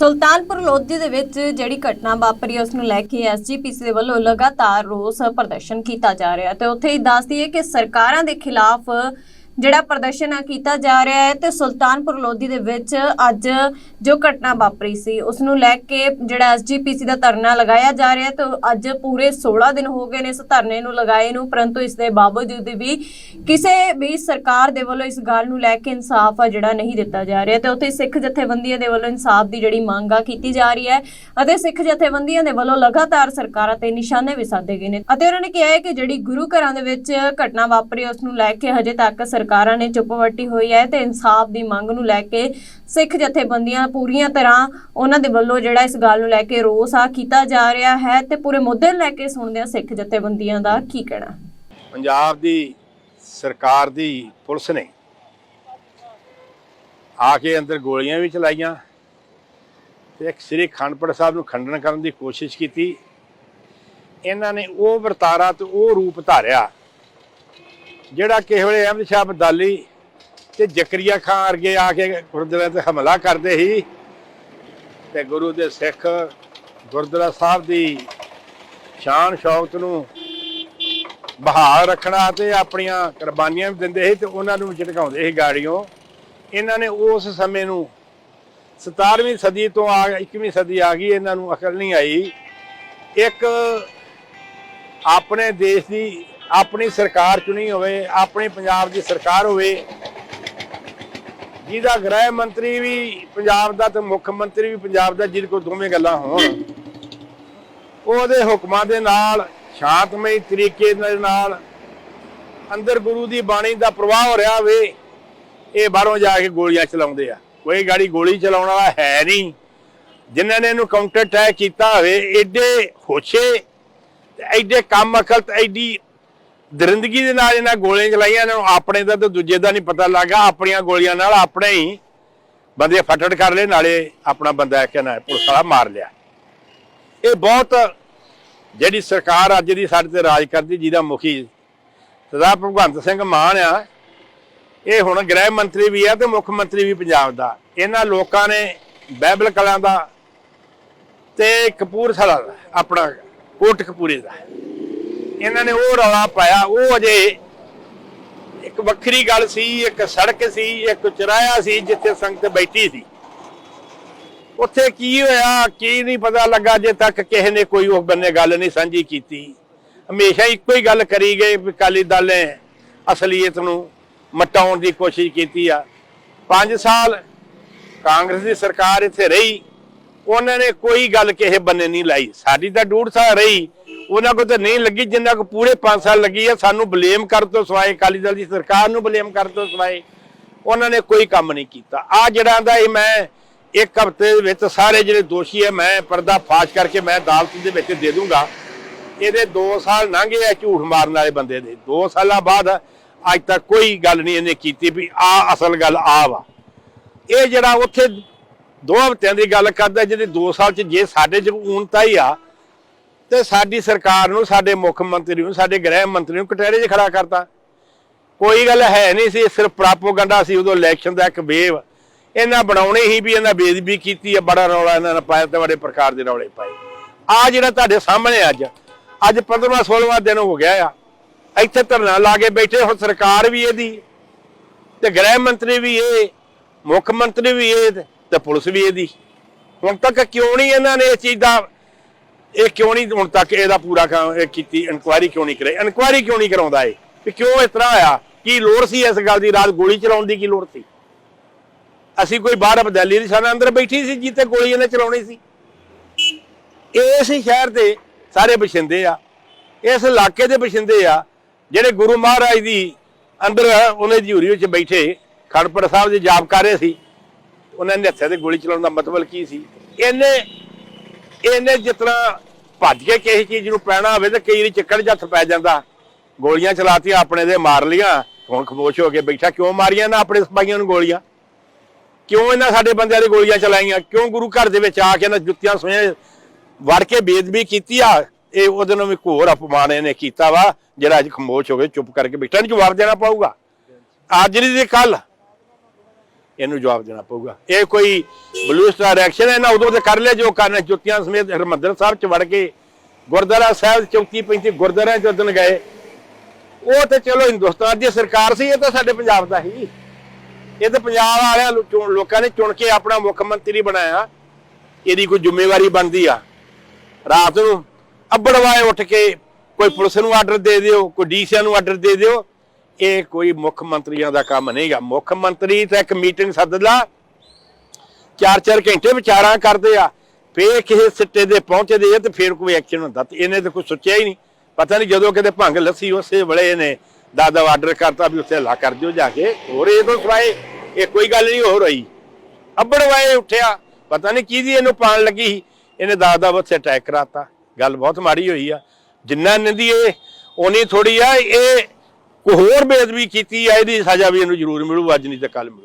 ਸੁਲਤਾਨਪੁਰ ਲੋਧੀ ਦੇ ਵਿੱਚ ਜਿਹੜੀ ਘਟਨਾ ਵਾਪਰੀ ਹੈ ਉਸ ਨੂੰ ਲੈ ਕੇ ਐਸਜੀਪੀਸੀ ਦੇ ਵੱਲੋਂ ਲਗਾਤਾਰ ਰੋਸ ਪ੍ਰਦਰਸ਼ਨ ਕੀਤਾ ਜਾ ਰਿਹਾ ਹੈ ਤੇ ਉੱਥੇ ਹੀ ਦੱਸਦੀ ਹੈ ਕਿ ਸਰਕਾਰਾਂ ਦੇ ਖਿਲਾਫ ਜਿਹੜਾ ਪ੍ਰਦਰਸ਼ਨ ਆ ਕੀਤਾ ਜਾ ਰਿਹਾ ਹੈ ਤੇ ਸੁਲਤਾਨਪੁਰ ਲੋਧੀ ਦੇ ਵਿੱਚ ਅੱਜ ਜੋ ਘਟਨਾ ਵਾਪਰੀ ਸੀ ਉਸ ਨੂੰ ਲੈ ਕੇ ਜਿਹੜਾ ਐਸਜੀਪੀਸੀ ਦਾ ਧਰਨਾ ਲਗਾਇਆ ਜਾ ਰਿਹਾ ਹੈ ਤੇ ਅੱਜ ਪੂਰੇ 16 ਦਿਨ ਹੋ ਗਏ ਨੇ ਇਸ ਧਰਨੇ ਨੂੰ ਲਗਾਏ ਨੂੰ, ਪਰੰਤੂ ਇਸ ਦੇ ਬਾਵਜੂਦ ਵੀ ਕਿਸੇ ਵੀ ਸਰਕਾਰ ਦੇ ਵੱਲੋਂ ਇਸ ਗੱਲ ਨੂੰ ਲੈ ਕੇ ਇਨਸਾਫ ਆ ਜਿਹੜਾ ਨਹੀਂ ਦਿੱਤਾ ਜਾ ਰਿਹਾ ਤੇ ਉੱਥੇ ਸਿੱਖ ਜਥੇਬੰਦੀਆਂ ਦੇ ਵੱਲੋਂ ਇਨਸਾਫ ਦੀ ਜਿਹੜੀ ਮੰਗ ਆ ਕੀਤੀ ਜਾ ਰਹੀ ਹੈ ਅਤੇ ਸਿੱਖ ਜਥੇਬੰਦੀਆਂ ਦੇ ਵੱਲੋਂ ਲਗਾਤਾਰ ਸਰਕਾਰਾਂ ਤੇ ਨਿਸ਼ਾਨੇ ਵੀ ਸਾਧੇ ਗਏ ਨੇ ਅਤੇ ਉਹਨਾਂ ਨੇ ਕਿਹਾ ਹੈ ਕਿ ਜਿਹੜੀ ਗੁਰੂ ਘਰਾਂ ਦੇ ਵਿੱਚ ਘਟਨਾ ਵਾਪਰੀ ਉਸ ਨੂੰ ਲੈ ਕੇ ਹਜੇ ਤੱਕ ਸਰਕਾਰਾਂ ਨੇ ਚੁੱਪ ਵੱਟੀ ਹੋਈ ਹੈ ਤੇ ਇਨਸਾਫ ਦੀ ਮੰਗ ਨੂੰ ਲੈ ਕੇ ਸਿੱਖ ਜਥੇਬੰਦੀਆਂ ਪੂਰੀਆਂ ਤਰ੍ਹਾਂ ਉਹਨਾਂ ਦੇ ਵੱਲੋਂ ਜਿਹੜਾ ਇਸ ਗੱਲ ਨੂੰ ਲੈ ਕੇ ਰੋਸ ਆ ਕੀਤਾ ਜਾ ਰਿਹਾ ਹੈ ਤੇ ਪੂਰੇ ਮੁੱਦੇ ਲੈ ਕੇ ਸੁਣਦੇ ਆ ਸਿੱਖ ਜਥੇਬੰਦੀਆਂ ਦਾ ਕੀ ਕਹਿਣਾ? ਪੰਜਾਬ ਦੀ ਸਰਕਾਰ ਦੀ ਪੁਲਿਸ ਨੇ ਆ ਕੇ ਅੰਦਰ ਗੋਲੀਆਂ ਵੀ ਚਲਾਈਆਂ ਤੇ ਇੱਕ ਸ੍ਰੀ ਖੰਡਪੜ ਸਾਹਿਬ ਨੂੰ ਖੰਡਨ ਕਰਨ ਦੀ ਕੋਸ਼ਿਸ਼ ਕੀਤੀ। ਇਹਨਾਂ ਨੇ ਉਹ ਵਰਤਾਰਾ ਤੇ ਉਹ ਰੂਪ ਧਾਰਿਆ ਜਿਹੜਾ ਕਿਸੇ ਵੇਲੇ ਅਹਿਮਦ ਸ਼ਾਹ ਬਦਾਲੀ ਤੇ ਜ਼ਕਰੀਆ ਖਾਨ ਵਰਗੇ ਆ ਕੇ ਗੁਰਦੁਆਰੇ ਤੇ ਹਮਲਾ ਕਰਦੇ ਸੀ ਤੇ ਗੁਰੂ ਦੇ ਸਿੱਖ ਗੁਰਦੁਆਰਾ ਸਾਹਿਬ ਦੀ ਸ਼ਾਨ, ਸ਼ੌਕਤ ਨੂੰ ਬਹਾਲ ਰੱਖਣਾ ਤੇ ਆਪਣੀਆਂ ਕੁਰਬਾਨੀਆਂ ਵੀ ਦਿੰਦੇ ਸੀ ਤੇ ਉਹਨਾਂ ਨੂੰ ਝਟਕਾਉਂਦੇ ਸੀ ਗਾੜੀਆਂ ਇਹਨਾਂ ਨੇ ਉਸ ਸਮੇਂ ਨੂੰ 17ਵੀਂ ਸਦੀ ਤੋਂ ਆ 21ਵੀਂ ਸਦੀ ਆ ਗਈ, ਇਹਨਾਂ ਨੂੰ ਅਕਲ ਨਹੀਂ ਆਈ। ਇੱਕ ਆਪਣੇ ਦੇਸ਼ ਦੀ ਆਪਣੀ ਸਰਕਾਰ ਚੁਣੀ ਹੋਵੇ, ਆਪਣੇ ਪੰਜਾਬ ਦੀ ਸਰਕਾਰ ਹੋਵੇ, ਜਿਹਦਾ ਗ੍ਰਹਿ ਮੰਤਰੀ ਵੀ ਪੰਜਾਬ ਦਾ ਤੇ ਮੁੱਖ ਮੰਤਰੀ ਵੀ ਪੰਜਾਬ ਦਾ, ਜਿਹਦੇ ਕੋਲ ਦੋਵੇਂ ਗੱਲਾਂ ਹੋਣ, ਉਹਦੇ ਹੁਕਮਾਂ ਦੇ ਨਾਲ, ਸ਼ਾਂਤਮਈ ਤਰੀਕੇ ਦੇ ਨਾਲ ਅੰਦਰ ਗੁਰੂ ਦੀ ਬਾਣੀ ਦਾ ਪ੍ਰਵਾਹ ਹੋ ਰਿਹਾ ਹੋਵੇ ਇਹ ਬਾਹਰੋਂ ਜਾ ਕੇ ਗੋਲੀਆਂ ਚਲਾਉਂਦੇ ਆ। ਕੋਈ ਗਾੜੀ ਗੋਲੀ ਚਲਾਉਣ ਵਾਲਾ ਹੈ ਨਹੀਂ। ਜਿਨ੍ਹਾਂ ਨੇ ਇਹਨੂੰ ਕਾਊਂਟਰ ਅਟੈਕ ਕੀਤਾ ਹੋਵੇ, ਏਡੇ ਹੋਛੇ ਤੇ ਐਡੇ ਕੰਮ ਅਕਲ ਤੇ ਐਡੀ ਦਰਿੰਦਗੀ ਦੇ ਨਾਲ ਇਹਨਾਂ ਗੋਲੀਆਂ ਚਲਾਈਆਂ ਇਹਨਾਂ ਨੂੰ, ਆਪਣੇ ਦਾ ਤੇ ਦੂਜੇ ਦਾ ਨਹੀਂ ਪਤਾ ਲੱਗਾ, ਆਪਣੀਆਂ ਗੋਲੀਆਂ ਨਾਲ ਆਪਣੇ ਹੀ ਬੰਦੇ ਫਟੜ ਕਰ ਲਏ, ਨਾਲੇ ਆਪਣਾ ਬੰਦਾ ਕਹਿੰਦਾ ਪੁਲਿਸ ਵਾਲਾ ਮਾਰ ਲਿਆ। ਇਹ ਬਹੁਤ, ਜਿਹੜੀ ਸਰਕਾਰ ਅੱਜ ਦੀ ਸਾਡੇ ਤੇ ਰਾਜ ਕਰਦੀ, ਜਿਹਦਾ ਮੁਖੀ ਸਰਦਾਰ ਭਗਵੰਤ ਸਿੰਘ ਮਾਨ ਆ, ਇਹ ਹੁਣ ਗ੍ਰਹਿ ਮੰਤਰੀ ਵੀ ਆ ਤੇ ਮੁੱਖ ਮੰਤਰੀ ਵੀ ਪੰਜਾਬ ਦਾ। ਇਹਨਾਂ ਲੋਕਾਂ ਨੇ ਬਾਈਬਲ ਕਲਾਂ ਦਾ ਤੇ ਕਪੂਰਥਲਾ ਦਾ, ਆਪਣਾ ਕੋਟ ਕਪੂਰੇ ਦਾ। ਇਹਨਾਂ ਨੇ ਉਹ ਰੌਲਾ ਪਾਇਆ, ਉਹ ਅਜੇ ਇੱਕ ਵੱਖਰੀ ਗੱਲ ਸੀ, ਇੱਕ ਸੜਕ ਸੀ, ਇੱਕ ਚੁਰਾਇਆ ਸੀ ਜਿੱਥੇ ਸੰਗਤ ਬੈਠੀ ਸੀ। ਉੱਥੇ ਕੀ ਹੋਇਆ, ਕੀ ਨਹੀਂ ਪਤਾ ਲੱਗਾ ਜੇ ਤੱਕ ਕਿਸੇ ਨੇ ਕੋਈ ਉਹ ਬੰਨੇ ਗੱਲ ਨਹੀਂ ਸਾਂਝੀ ਕੀਤੀ। ਹਮੇਸ਼ਾ ਇੱਕੋ ਹੀ ਗੱਲ ਕਰੀ ਗਏ ਵੀ ਅਕਾਲੀ ਦਲ ਨੇ ਅਸਲੀਅਤ ਨੂੰ ਮਟਾਉਣ ਦੀ ਕੋਸ਼ਿਸ਼ ਕੀਤੀ ਆ। 5 ਸਾਲ ਕਾਂਗਰਸ ਦੀ ਸਰਕਾਰ ਇੱਥੇ ਰਹੀ, ਉਹਨਾਂ ਨੇ ਕੋਈ ਗੱਲ ਕਿਸੇ ਬੰਨੇ ਨਹੀਂ ਲਾਈ। ਸਾਡੀ ਤਾਂ ਡੂੜ ਸਾਲ ਰਹੀ ਉਹਨਾਂ ਕੋ ਤਾਂ ਨਹੀਂ ਲੱਗੀ, ਜਿੰਨਾ ਕੋ ਪੂਰੇ 5 ਸਾਲ ਲੱਗੀ ਆ, ਸਾਨੂੰ ਬਲੇਮ ਕਰ ਤੋਂ ਸਵਾਏ, ਅਕਾਲੀ ਦਲ ਦੀ ਸਰਕਾਰ ਨੂੰ ਬਲੇਮ ਕਰ ਤੋਂ ਸਵਾਏ, ਉਹਨਾਂ ਨੇ ਕੋਈ ਕੰਮ ਨਹੀਂ ਕੀਤਾ। ਆ ਜਿਹੜਾ ਦਾ ਇਹ ਮੈਂ ਇੱਕ ਹਫ਼ਤੇ ਦੇ ਵਿੱਚ ਸਾਰੇ ਜਿਹੜੇ ਦੋਸ਼ੀ ਹੈ ਮੈਂ ਪਰਦਾ ਫਾਸ਼ ਕਰਕੇ ਮੈਂ ਅਦਾਲਤ ਦੇ ਵਿੱਚ ਦੇ ਦੂੰਗਾ। ਇਹਦੇ 2 ਸਾਲ ਲੰਘੇ ਆ ਝੂਠ ਮਾਰਨ ਵਾਲੇ ਬੰਦੇ ਦੇ। 2 ਸਾਲਾਂ ਬਾਅਦ ਅੱਜ ਤੱਕ ਕੋਈ ਗੱਲ ਨਹੀਂ ਇਹਨੇ ਕੀਤੀ ਵੀ ਆ ਅਸਲ ਗੱਲ ਆ ਵਾ। ਇਹ ਜਿਹੜਾ ਉੱਥੇ ਦੋ ਹਫ਼ਤਿਆਂ ਦੀ ਗੱਲ ਕਰਦਾ, ਜਿਹਦੇ 2 ਸਾਲ ਚ ਜੇ ਸਾਡੇ ਚ ਊਨਤਾ ਹੀ ਆ ਤੇ ਸਾਡੀ ਸਰਕਾਰ ਨੂੰ, ਸਾਡੇ ਮੁੱਖ ਮੰਤਰੀ ਨੂੰ, ਸਾਡੇ ਗ੍ਰਹਿ ਮੰਤਰੀ ਨੂੰ ਕਟਹਿਰੇ 'ਚ ਖੜਾ ਕਰਤਾ। ਕੋਈ ਗੱਲ ਹੈ ਨਹੀਂ ਸੀ ਸਿਰਫ ਪ੍ਰਾਪੋਗੰਡਾ ਸੀ, ਉਦੋਂ ਇਲੈਕਸ਼ਨ ਦਾ ਇੱਕ ਵੇਵ। ਇਹਨਾਂ ਬਣਾਉਣੇ ਹੀ ਵੀ, ਇਹਨਾਂ ਬੇਦਬੀ ਕੀਤੀ ਆ, ਬੜਾ ਰੌਲਾ ਇਹਨਾਂ ਨੇ ਪਾਇਆ ਤੇ ਬੜੇ ਪ੍ਰਕਾਰ ਦੇ ਰੌਲੇ ਪਾਏ। ਆ ਜਿਹੜਾ ਤੁਹਾਡੇ ਸਾਹਮਣੇ ਅੱਜ ਅੱਜ 15ਵਾਂ 16ਵਾਂ ਦਿਨ ਹੋ ਗਿਆ ਆ। ਇੱਥੇ ਧਰਨਾ ਲਾ ਕੇ ਬੈਠੇ, ਹੁਣ ਸਰਕਾਰ ਵੀ ਇਹਦੀ, ਤੇ ਗ੍ਰਹਿ ਮੰਤਰੀ ਵੀ ਇਹ, ਮੁੱਖ ਮੰਤਰੀ ਵੀ ਇਹ, ਤੇ ਪੁਲਿਸ ਵੀ ਇਹਦੀ। ਹੁਣ ਤੱਕ ਕਿਉਂ ਨਹੀਂ ਇਹਨਾਂ ਨੇ ਇਸ ਚੀਜ਼ ਦਾ ਇਹ ਕਿਉਂ ਨਹੀਂ ਹੁਣ ਤੱਕ ਇਹਦਾ ਪੂਰਾ ਕੀਤੀ ਇਨਕੁਆਇਰੀ ਕਿਉਂ ਨਹੀਂ ਕਰਾਈ? ਇਨਕੁਆਇਰੀ ਕਿਉਂ ਨਹੀਂ ਕਰਾਉਂਦਾ ਇਹ? ਵੀ ਕਿਉਂ ਇਸ ਤਰ੍ਹਾਂ ਹੋਇਆ? ਕੀ ਲੋੜ ਸੀ ਇਸ ਗੱਲ ਦੀ? ਰਾਤ ਗੋਲੀ ਚਲਾਉਣ ਦੀ ਕੀ ਲੋੜ ਸੀ? ਅਸੀਂ ਕੋਈ ਬਾਹਰ ਬਦਲੀ ਨਹੀਂ ਸਾਡਾ ਅੰਦਰ ਬੈਠੀ ਸੀ ਜਿੱਤੇ ਗੋਲੀ ਇਹਨੇ ਚਲਾਉਣੀ ਸੀ। ਇਸ ਸ਼ਹਿਰ ਦੇ ਸਾਰੇ ਬਸ਼ਿੰਦੇ ਆ। ਇਸ ਇਲਾਕੇ ਦੇ ਬਸ਼ਿੰਦੇ ਆ। ਜਿਹੜੇ ਗੁਰੂ ਮਹਾਰਾਜ ਦੀ ਅੰਦਰ ਉਹਨੇ ਦੀ ਹੂਰੀ ਵਿੱਚ ਬੈਠੇ, ਖੜਪੜ ਸਾਹਿਬ ਦੇ ਜਾਪ ਕਰ ਰਹੇ ਸੀ। ਉਹਨਾਂ ਨੇ ਹੱਥਾਂ ਤੇ ਗੋਲੀ ਚਲਾਉਣ ਦਾ ਮਤਲਬ ਕੀ ਸੀ? ਇਹਨੇ ਇਹਨੇ ਜਿਤਨਾ ਭੱਜ ਕੇ ਕਿਸੇ ਚੀਜ਼ ਨੂੰ ਪੈਣਾ ਹੋਵੇ ਤੇ ਕਈ ਵਾਰੀ ਚੱਕਰ ਜੱਥ ਪੈ ਜਾਂਦਾ। ਗੋਲੀਆਂ ਚਲਾਤੀਆਂ ਆਪਣੇ ਦੇ ਮਾਰ ਲੀਆਂ ਹੁਣ ਖਮੋਸ਼ ਹੋ ਕੇ ਬੈਠਾ, ਕਿਉਂ ਮਾਰੀਆਂ ਨਾ ਆਪਣੇ ਸਿਪਾਹੀਆਂ ਨੂੰ ਗੋਲੀਆਂ? ਕਿਉਂ ਇਹਨਾਂ ਸਾਡੇ ਬੰਦਿਆਂ ਦੇ ਗੋਲੀਆਂ ਚਲਾਈਆਂ? ਕਿਉਂ ਗੁਰੂ ਘਰ ਦੇ ਵਿੱਚ ਆ ਕੇ ਇਹਨਾਂ ਜੁੱਤੀਆਂ ਸੋਏ ਵੜ ਕੇ ਬੇਦਬੀ ਕੀਤੀ ਆ? ਇਹ ਉਹਦੇ ਨੂੰ ਵੀ ਘੋਰ ਅਪਮਾਨ ਇਹਨੇ ਕੀਤਾ ਵਾ, ਜਿਹੜਾ ਅੱਜ ਖਮੋਸ਼ ਹੋ ਕੇ ਚੁੱਪ ਕਰਕੇ ਬੈਠਾ। ਨਹੀਂ ਜਵਾਬ ਦੇਣਾ ਪਊਗਾ। ਅੱਜ ਨਹੀਂ ਤੇ ਕੱਲ ਇਹਨੂੰ ਜਵਾਬ ਦੇਣਾ ਪਊਗਾ। ਇਹ ਕੋਈ ਬਲੂ ਸਟਾਰ ਐਕਸ਼ਨ ਹੈ ਨਾ, ਉਦੋਂ ਤੇ ਕਰ ਲਿਆ ਜੋ ਕਰਨਾ ਜੁੱਤੀਆਂ ਸਮੇਤ ਹਰਮੰਦਰ ਸਾਹਿਬ ਚ ਵੜ ਕੇ ਗੁਰਦੁਆਰਾ ਸਾਹਿਬ 34 35 ਗੁਰਦੁਆਰਿਆਂ ਚ ਉਦਣ ਗਏ। ਉਹ ਤੇ ਚਲੋ ਹਿੰਦੁਸਤਾਨ ਦੀ ਸਰਕਾਰ ਸੀ, ਇਹ ਤਾਂ ਸਾਡੇ ਪੰਜਾਬ ਦਾ ਹੀ। ਇਹ ਤਾਂ ਪੰਜਾਬ ਵਾਲਿਆਂ ਚੁਣ- ਲੋਕਾਂ ਨੇ ਚੁਣ ਕੇ ਆਪਣਾ ਮੁੱਖ ਮੰਤਰੀ ਬਣਾਇਆ। ਇਹਦੀ ਕੋਈ ਜ਼ਿੰਮੇਵਾਰੀ ਬਣਦੀ ਆ। ਰਾਤ ਨੂੰ ਅੱਬੜਵਾਏ ਉੱਠ ਕੇ ਕੋਈ ਪੁਲਿਸ ਨੂੰ ਆਰਡਰ ਦੇ ਦਿਓ, ਕੋਈ ਡੀਸੀਆਂ ਨੂੰ ਆਰਡਰ ਦੇ ਦਿਓ। ਇਹ ਕੋਈ ਮੁੱਖ ਮੰਤਰੀਆਂ ਦਾ ਕੰਮ ਨਹੀਂਗਾ ਮੁੱਖ ਮੰਤਰੀ ਤਾਂ ਇੱਕ ਮੀਟਿੰਗ ਸੱਦਦਾ ਚਾਰ ਚਾਰ ਘੰਟੇ ਵਿਚਾਰਾਂ ਕਰਦੇ ਆ। ਫੇਰ ਕਿਸੇ ਸਿੱਟੇ ਦੇ ਪਹੁੰਚਦੇ ਆ ਤੇ ਫੇਰ ਕੋਈ ਐਕਸ਼ਨ ਹੁੰਦਾ। ਤੇ ਇਹਨੇ ਤਾਂ ਕੁਝ ਸੋਚਿਆ ਹੀ ਨਹੀਂ। ਪਤਾ ਨਹੀਂ ਜਦੋਂ ਕਿਤੇ ਭੰਗ ਲੱਸੀ ਉਸੇ ਵੇਲੇ ਇਹਨੇ ਦਾਦਾ ਆਰਡਰ ਕਰਤਾ ਵੀ ਉੱਥੇ ਹੱਲਾ ਕਰ ਦਿਓ ਜਾ ਕੇ। ਹੋਰ ਇਹ ਤੋਂ ਸਿਵਾਏ। ਇਹ ਕੋਈ ਗੱਲ ਨਹੀਂ ਹੋ ਰਹੀ ਅੱਬੜਵਾਏ ਉੱਠਿਆ। ਪਤਾ ਨਹੀਂ ਕਿਹਦੀ ਇਹਨੂੰ ਪਾਣ ਲੱਗੀ ਸੀ। ਇਹਨੇ ਦਾਦਾ ਉੱਥੇ ਅਟੈਕ ਕਰਾਤਾ। ਗੱਲ ਬਹੁਤ ਮਾੜੀ ਹੋਈ ਆ। ਜਿੰਨਾ ਨਿੰਦੀ ਇਹ ਉਨੀ ਥੋੜੀ ਆ। ਇਹ ਕੋਈ ਹੋਰ ਬੇਅਦਬੀ ਕੀਤੀ ਆ, ਇਹਦੀ ਸਜ਼ਾ ਵੀ ਇਹਨੂੰ ਜ਼ਰੂਰ ਮਿਲੂ, ਅੱਜ ਨਹੀਂ ਤਾਂ ਕੱਲ ਮਿਲੂ।